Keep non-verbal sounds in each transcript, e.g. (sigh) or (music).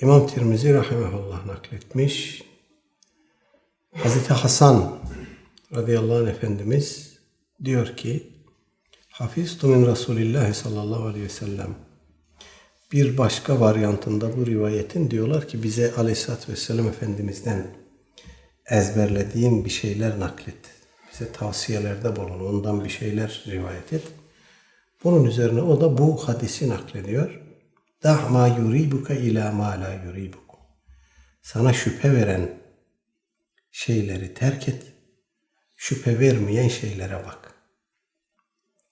İmam Tirmizi rahimahullah nakletmiş. Hazreti Hasan radıyallahu anh Efendimiz diyor ki Hafiztu min Resulillah sallallahu aleyhi ve sellem bir başka varyantında bu rivayetin diyorlar ki bize aleyhissalatü vesselam Efendimiz'den ezberlediğin bir şeyler naklet. Bize tavsiyelerde bulun. Ondan bir şeyler rivayet et. Bunun üzerine o da bu hadisi naklediyor. Dah ma yuribuka ila ma la yuribuk. Sana şüphe veren şeyleri terk et. Şüphe vermeyen şeylere bak.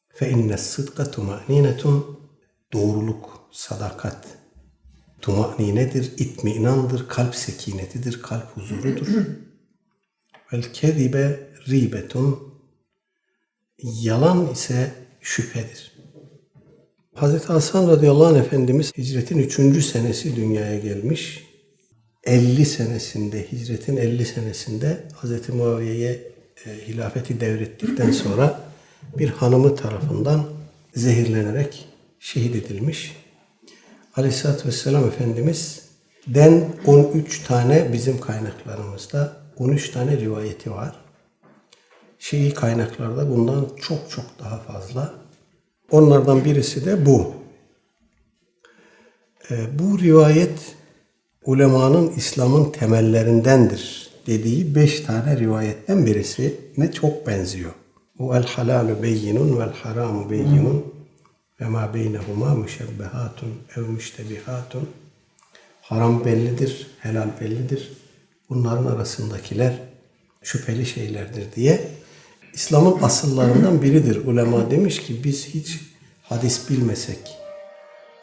Fe inne sıdka tuma'ninetun doğruluk, sadakat, tuma'ninedir, itminandır, kalp sekinetidir, kalp huzurudur. Vel kezibe ribetun yalan ise şüphedir. Hazreti Hasan radıyallahu anh Efendimiz hicretin 3. senesi dünyaya gelmiş. 50 senesinde, hicretin 50 senesinde Hazreti Muaviye'ye e, hilafeti devrettikten sonra bir hanımı tarafından zehirlenerek şehit edilmiş. Aleyhisselatü Vesselam Efendimiz den 13 tane bizim kaynaklarımızda 13 tane rivayeti var. Şii kaynaklarda bundan çok çok daha fazla. Onlardan birisi de bu. E, bu rivayet ulemanın İslam'ın temellerindendir dediği beş tane rivayetten birisi ne çok benziyor. O el halalu beyinun vel haramu beyinun ve ma beynehuma müşebbehatun ev müştebihatun. Haram bellidir, helal bellidir. Bunların arasındakiler şüpheli şeylerdir diye İslam'ın asıllarından biridir. Ulema demiş ki biz hiç hadis bilmesek,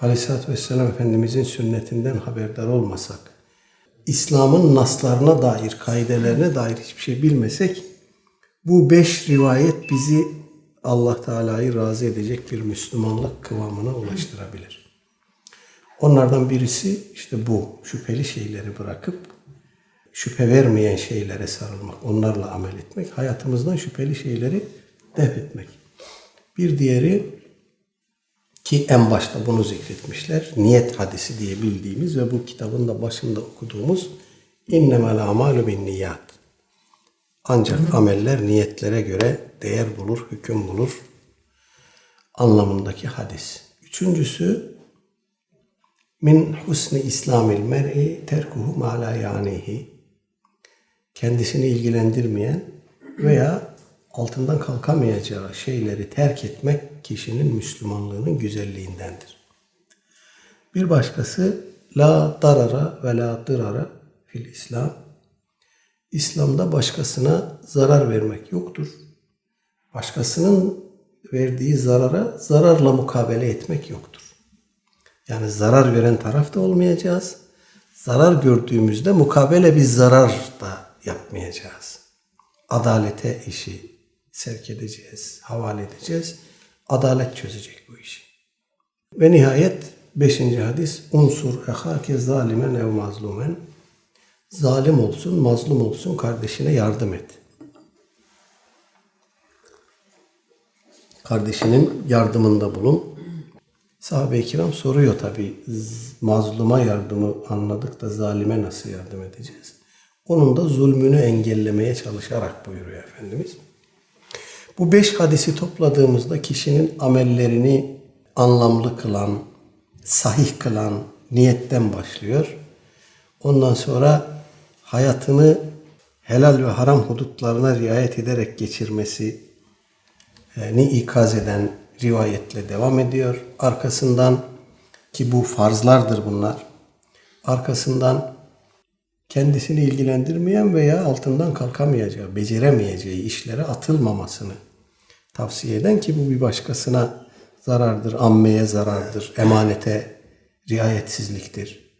Aleyhisselatü Vesselam Efendimizin sünnetinden haberdar olmasak, İslam'ın naslarına dair, kaidelerine dair hiçbir şey bilmesek, bu beş rivayet bizi Allah Teala'yı razı edecek bir Müslümanlık kıvamına ulaştırabilir. Onlardan birisi işte bu şüpheli şeyleri bırakıp şüphe vermeyen şeylere sarılmak, onlarla amel etmek, hayatımızdan şüpheli şeyleri def etmek. Bir diğeri ki en başta bunu zikretmişler. Niyet hadisi diye bildiğimiz ve bu kitabın da başında okuduğumuz innemel amalu bin niyat. Ancak ameller niyetlere göre değer bulur, hüküm bulur anlamındaki hadis. Üçüncüsü min husni islamil mer'i terkuhu ma la yanihi. Kendisini ilgilendirmeyen veya altından kalkamayacağı şeyleri terk etmek kişinin Müslümanlığının güzelliğindendir. Bir başkası la darara ve la dırara fil İslam. İslam'da başkasına zarar vermek yoktur. Başkasının verdiği zarara zararla mukabele etmek yoktur. Yani zarar veren taraf da olmayacağız. Zarar gördüğümüzde mukabele bir zarar da yapmayacağız. Adalete işi sevk edeceğiz, havale edeceğiz. Adalet çözecek bu işi. Ve nihayet beşinci hadis unsur ehake zalimen ev mazlumen zalim olsun, mazlum olsun kardeşine yardım et. Kardeşinin yardımında bulun. Sahabe-i kiram soruyor tabi mazluma yardımı anladık da zalime nasıl yardım edeceğiz? Onun da zulmünü engellemeye çalışarak buyuruyor Efendimiz. Bu beş hadisi topladığımızda kişinin amellerini anlamlı kılan, sahih kılan niyetten başlıyor. Ondan sonra hayatını helal ve haram hudutlarına riayet ederek geçirmesini ikaz eden rivayetle devam ediyor. Arkasından ki bu farzlardır bunlar. Arkasından kendisini ilgilendirmeyen veya altından kalkamayacağı, beceremeyeceği işlere atılmamasını tavsiye eden ki bu bir başkasına zarardır, ammeye zarardır, emanete riayetsizliktir.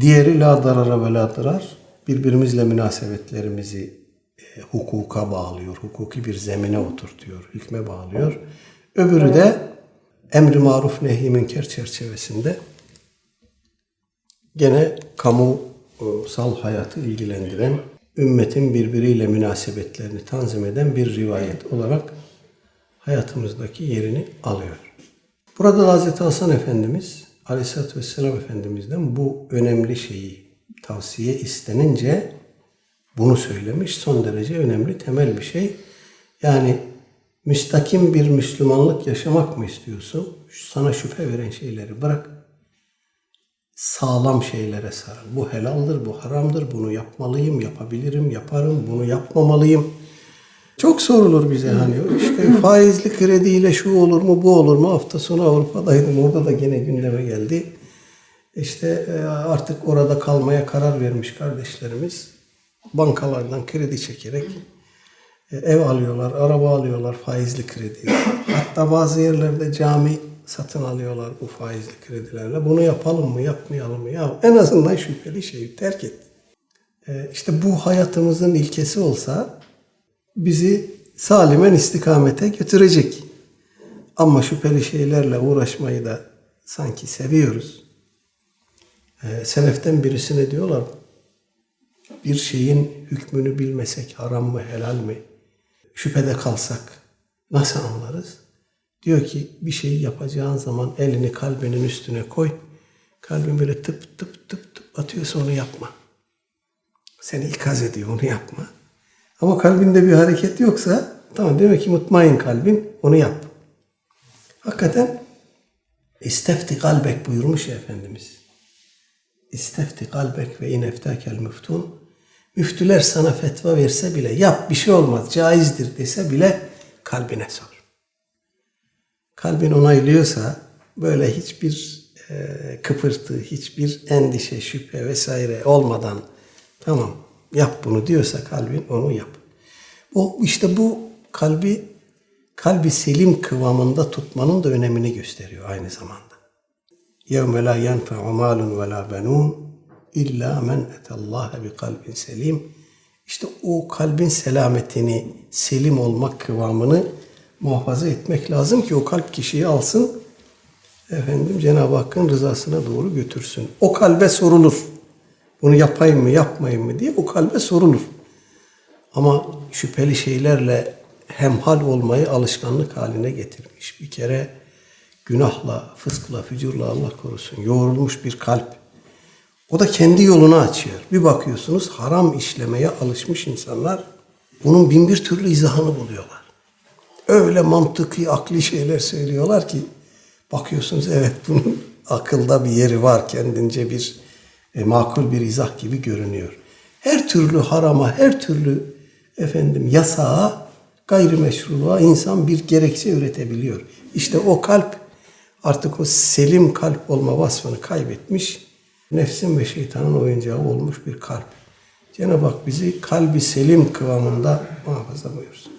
Diğeri la darara ve la darar birbirimizle münasebetlerimizi e, hukuka bağlıyor, hukuki bir zemine oturtuyor, hükme bağlıyor. Öbürü de emri maruf nehi münker çerçevesinde gene kamusal hayatı ilgilendiren, ümmetin birbiriyle münasebetlerini tanzim eden bir rivayet olarak hayatımızdaki yerini alıyor. Burada da Hazreti Hasan Efendimiz Aleyhisselatü Vesselam Efendimiz'den bu önemli şeyi tavsiye istenince bunu söylemiş. Son derece önemli, temel bir şey. Yani müstakim bir Müslümanlık yaşamak mı istiyorsun? Sana şüphe veren şeyleri bırak. Sağlam şeylere sarıl. Bu helaldir, bu haramdır, bunu yapmalıyım, yapabilirim, yaparım, bunu yapmamalıyım. Çok sorulur bize hani işte (clears throat) faizli krediyle şu olur mu bu olur mu hafta sonu Avrupa'daydım orada da gene gündeme geldi. İşte e, artık orada kalmaya karar vermiş kardeşlerimiz bankalardan kredi çekerek e, ev alıyorlar, araba alıyorlar faizli kredi. Hatta bazı yerlerde cami satın alıyorlar bu faizli kredilerle. Bunu yapalım mı, yapmayalım mı? Ya en azından şüpheli şeyi terk et. E, İşte bu hayatımızın ilkesi olsa bizi salimen istikamete götürecek. Ama şüpheli şeylerle uğraşmayı da sanki seviyoruz. Ee, seleften birisine diyorlar bir şeyin hükmünü bilmesek haram mı helal mi şüphede kalsak nasıl anlarız? Diyor ki bir şeyi yapacağın zaman elini kalbinin üstüne koy. Kalbin böyle tıp tıp tıp tıp atıyorsa onu yapma. Seni ikaz ediyor onu yapma. Ama kalbinde bir hareket yoksa tamam demek ki mutmain kalbin onu yap. Hakikaten istefti kalbek buyurmuş ya Efendimiz. İstefti kalbek ve ineftakel müftun. Müftüler sana fetva verse bile yap bir şey olmaz caizdir dese bile kalbine sor Kalbin onaylıyorsa böyle hiçbir e, kıpırtı, hiçbir endişe, şüphe vesaire olmadan tamam yap bunu diyorsa kalbin onu yap. O işte bu kalbi kalbi selim kıvamında tutmanın da önemini gösteriyor aynı zamanda. يَوْمَ لَا يَنْفَعُ مَالٌ وَلَا بَنُونَ اِلَّا مَنْ اَتَى اللّٰهَ بِقَلْبٍ selim. İşte o kalbin selametini, selim olmak kıvamını muhafaza etmek lazım ki o kalp kişiyi alsın, efendim Cenab-ı Hakk'ın rızasına doğru götürsün. O kalbe sorulur. Bunu yapayım mı, yapmayayım mı diye o kalbe sorulur. Ama şüpheli şeylerle hemhal olmayı alışkanlık haline getirmiş. Bir kere günahla, fıskla, fücurla Allah korusun yoğrulmuş bir kalp. O da kendi yolunu açıyor. Bir bakıyorsunuz haram işlemeye alışmış insanlar bunun bin bir türlü izahını buluyorlar. Öyle mantıki, akli şeyler söylüyorlar ki bakıyorsunuz evet bunun akılda bir yeri var. Kendince bir e, makul bir izah gibi görünüyor. Her türlü harama, her türlü efendim yasağa, gayrimeşruluğa insan bir gerekçe üretebiliyor. İşte o kalp artık o selim kalp olma vasfını kaybetmiş, nefsin ve şeytanın oyuncağı olmuş bir kalp. Cenab-ı Hak bizi kalbi selim kıvamında muhafaza buyursun.